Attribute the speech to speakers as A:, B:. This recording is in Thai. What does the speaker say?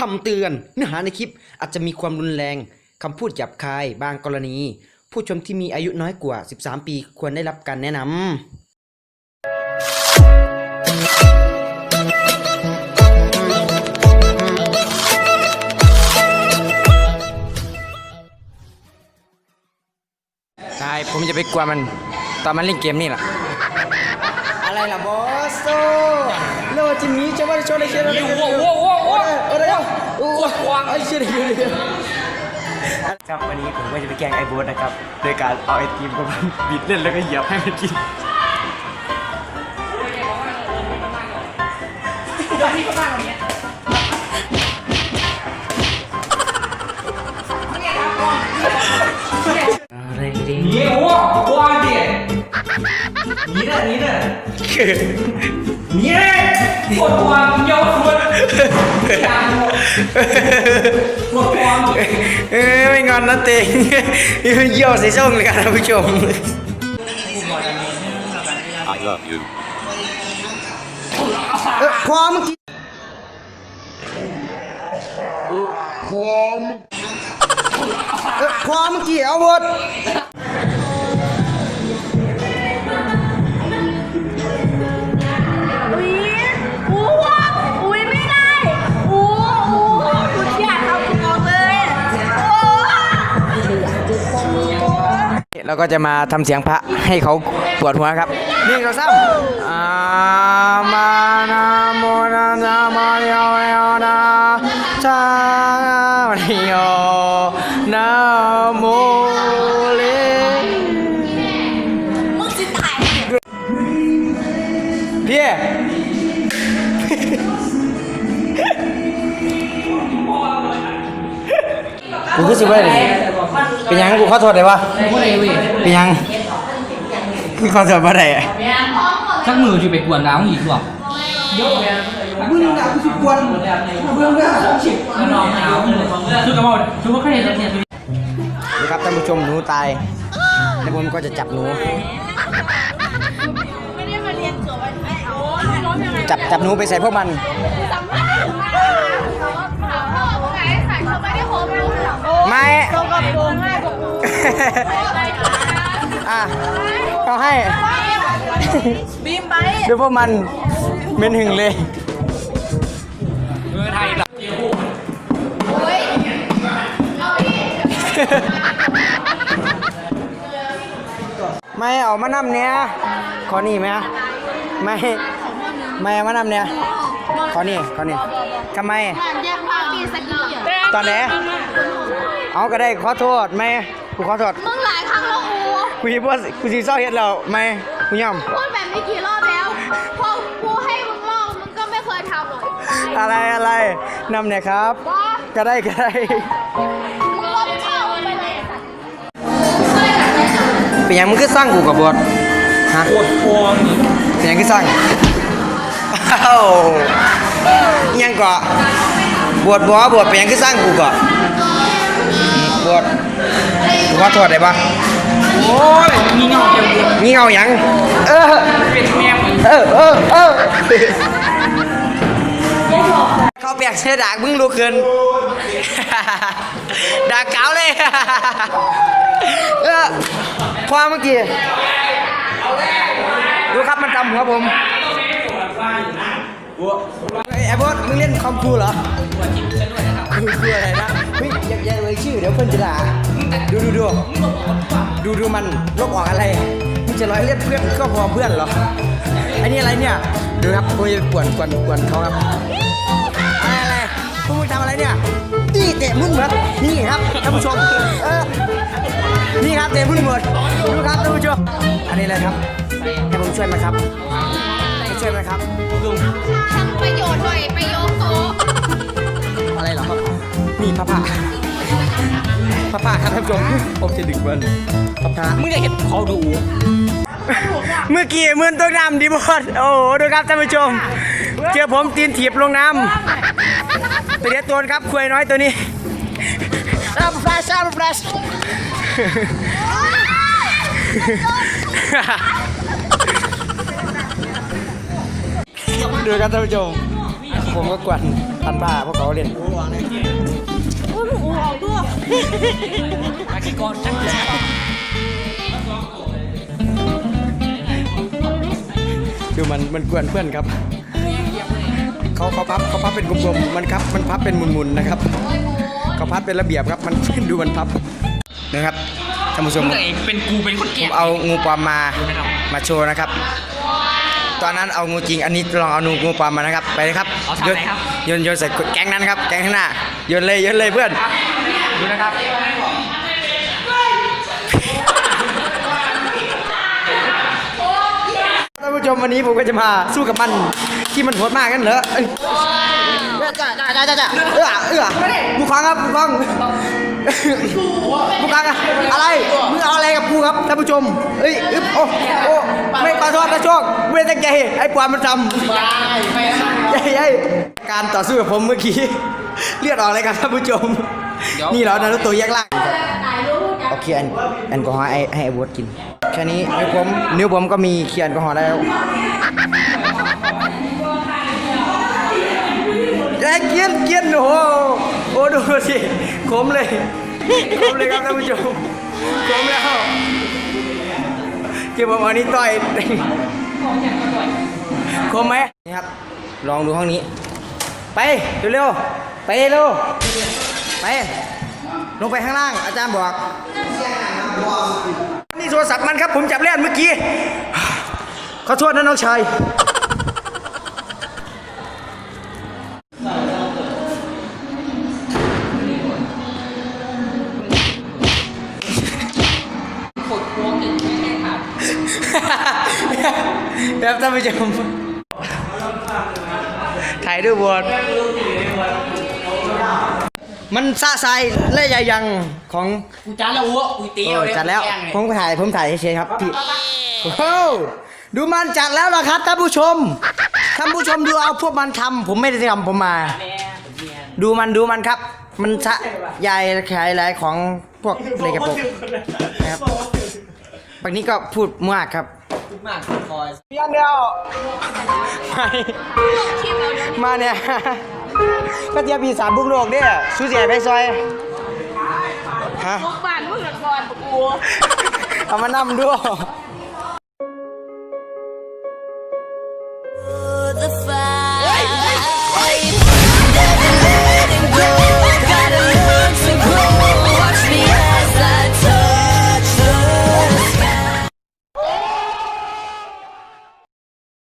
A: คำเตือน เนื้อหาในคลิปอาจจะมีความรุนแรงคำพูดหยาบคายบางกรณี ผู้ชมที่มีอายุน้อยกว่า 13 ปีควรได้รับการแนะนำ
B: ใช่ผมจะไปกลัวมันตอนมันเล่นเกมนี่แหละ
A: อะไรล่ะบอสโซโลจิมีจะว่าโชว์เลยเชียร์เลย
B: โอ้โห
C: ครับวันนี้ผมก็จะไปแกล้งไอ้โบ๊ทนะครับ โดยการเอาไอติมกับมันบิดเล่นแล้วก็เหยียบให้มันกิน
B: 你我光的，
C: 你呢你呢
B: 你我光要说， 我光
A: เอ้ยไม่งอนนะเต็งเยี่ยวใส่ช่องเลยครับท่านผู้ชม
D: I love you.
A: เออพอเมื่อกี้พอเออพอเมื่อกี้เอาหมด
E: เรา
B: ก็จะมาทำเสียงพระให้เขาปวดหัวครับนึ่งสองสามอามานาโมนานามาโยโยนาชามาโยนาโมเล
E: มึงสิตาย
B: พี่กูคือสิว่าอะไร เป็นหยังกูขอโทษได้ปะเป็นหยังกูขอโทษบ่ได้อะ
F: สักมือจะไปกวนน้ำอีกหรอมึงน่ะกูสิกวนเบื้องหน้าชิบมันนอนหนาวชุดกระบอกชุดว่าใครเห็นเนี่ย
B: นี่ครับท่านผู้ชมหนูตายแล้วผมก็จะจับหนู
E: ไม่ได้มาเรียนจบไปไหมโอ้ยร้องยังไง
B: จับจับหนูไปใส่พวกมัน
E: สัมภาษณ์มาถามพ่อว่าไงใส่เขาไม่ได้โค้งรู้หรอกโอ้
B: ไม่
E: ตรงกับโค้งให้กับกูไป
B: อะเอาให้
E: บีมไป
B: ดูพวกมันเหม็นหึงเลย ไม่เอามานำเนี่ยขอนี่ไหมอะไม่ไม่เอามานำเนี่ยขอนี่ขอนี่ทำไม
E: แยกภาคดีสักที
B: ตอนไหนเอาก็ได้ขอโทษไม่ กูขอโทษ
E: มึงหลายครั้งแล้วอู
B: กูสิบ่กูสิเศร้าเฮ็ดแล้วไม่กูยอม
E: พูดแบบนี้กี่รอบแล้วพอกูให้มึงลองมึงก็ไม่เคยทำหรอก
B: อะไรอะไรนำเนี่ยครับ
E: ว่า
B: ก็ได้ก็ได้
E: มึงลบเข้าไปเลย
B: เป็นหยังมึงคือสร้างกูกับบทฮะปวดพวงเป็นหยังคือสร้างอ้าวอิหยังก่อบวชบ่บวชเป็นหยังคือสร้างกูก่อ บวชกูขอโทษได้ปะ
F: โอ้ยมีเงาเดียวเดียว
B: งี่เงาหยัง เออ
F: เป็นแมว
B: เออเออเออเขาเปียกเสื้อดากมึงลุกขึ้นดากเก๋าเลยเออความเมื่อกี้ดูครับมันจำหัวผม ไอ้บอสมึงเล่นคอมคูเหรอคือคืออะไรนะเฮ้ยอย่าอย่าเลยชื่อเดี๋ยวเพื่อนจะด่าดูดูดูดูดูมันลบออกอะไรมึงจะร้อยเล่นเพื่อนก็พอเพื่อนเหรอไอ้นี่อะไรเนี่ยดูครับกูจะกวนกวนกวนเขาครับอะไรอะไรพวกมึงทำอะไรเนี่ยนี่เตะมึงเหรอนี่ครับท่านผู้ชมเออนี่ครับเตะพุ่งหมดดูครับท่านผู้ชมอันนี้อะไรครับให้ผมช่วยไหมครับช่วยไหมครับ
E: นี่
B: พระผ่าพระผ่าครับท่านผู้ชมผมจะดึงมันพระผ่า
F: มึงจะเห็นเขาดู
B: เมื่อกี้เหมือนตัวน้ำดีบอสโอ้โหดูครับท่านผู้ชม เจอผมตีนถีบลงน้ำตัวเดียวตัวครับคุยน้อยตัวนี้อัพแฟชอัพแฟชดูครับท่านผู้ชม ผมก็กวนพันผ้าพวกเขาเล่น
E: โอ้ยอูออกตัว
F: มากี่ก่อนจัง
B: ดูมันมันกวนเพื่อนครับเขาเขาพับเขาพับเป็นกลมๆมันครับมันพับเป็นมุนๆนะครับเขาพับเป็นระเบียบครับ มันดูมันพับนะครับท่านผู้ชม
F: มึงเองเป็นกูเป็นคน
B: ผ
F: แก่
B: มเอางูปลอมมามาโชว์นะครับ ตอนนั้นเอางูจริงอันนี้ลองเอางูปลอมมานะครับไปเลยครับโยนโยนโยนใส่แก๊งนั้นครับแก๊งข้างหน้าโยนเลยโยนเลยเพื่อน
F: ดูนะครับ
B: ท่านผู้ชมวันนี้ผมก็จะมาสู้กับมันที่มันโหดมากกันเหรอเอ้ยจ้าจ้าจ้าจ้าจ้าเอื้อเอื้อบุคคลครับบุคคล บุคคลอะอะไรมึงเอาอะไรกับกูครับท่านผู้ชมเอ้ยอึ๊บโอ้โอ้ไม่ขอโทษนะโชคไม่ได้ตั้งใจไอ้ปวานมันทำใหญ่ใหญ่การต่อสู้กับผมเมื่อกี้เลือดออกเลยครับท่านผู้ชม นี่เหรานารุโตะแยกล่างเอาเคียนแอลกอฮอล์ให้ให้ไอ้บดกินแค่นี้นิ้วผมนิ้วผมก็มีเคียนแอลกอฮอล์ได้แล้วไอ้ยเกียนเกียนโอ้โหโอ้ดูสิข มเลยขมเลยครับท่านผู้ชมขมแล้วเก็บผมเอานี้ต่อยคมไหมนี่ครับ ลองดูห้องนี้ ไปเร็วๆไปเร็วไป ลงไปข้างล่าง อาจารย์บอกนี่โทรศัพท์มันครับ ผมจับเล่นเมื่อกี้ ขอโทษนะน้องชาย ท่านผู้ชมถ่ายด้วยบทมันซาไซและยายังของ
F: กูจ้าแล้วอ้วกูตี
B: เออจัดแล้ว ผมถ่ายผมถ่ายเฉยๆครับพี่โอ้โหดูมันจัดแล้วนะครับท่านผู้ชมท่านผู้ชมดูเอาพวกมันทำผมไม่ได้ทำผมมา ดูมันดูมันครับ มันสะยายขายอะไรของพวกเลยกระโปรงนะครับ บางนี้ก็พูดมากครับมากคอยเพียงเดียวไม่มาเนี่ยก็เทียบปีสามบุกโลกเนี่ยสู้เสียไปซอยฮะ
E: พวกบ้านมึงก่อนกู
B: เอามานำด้วย
D: the fire.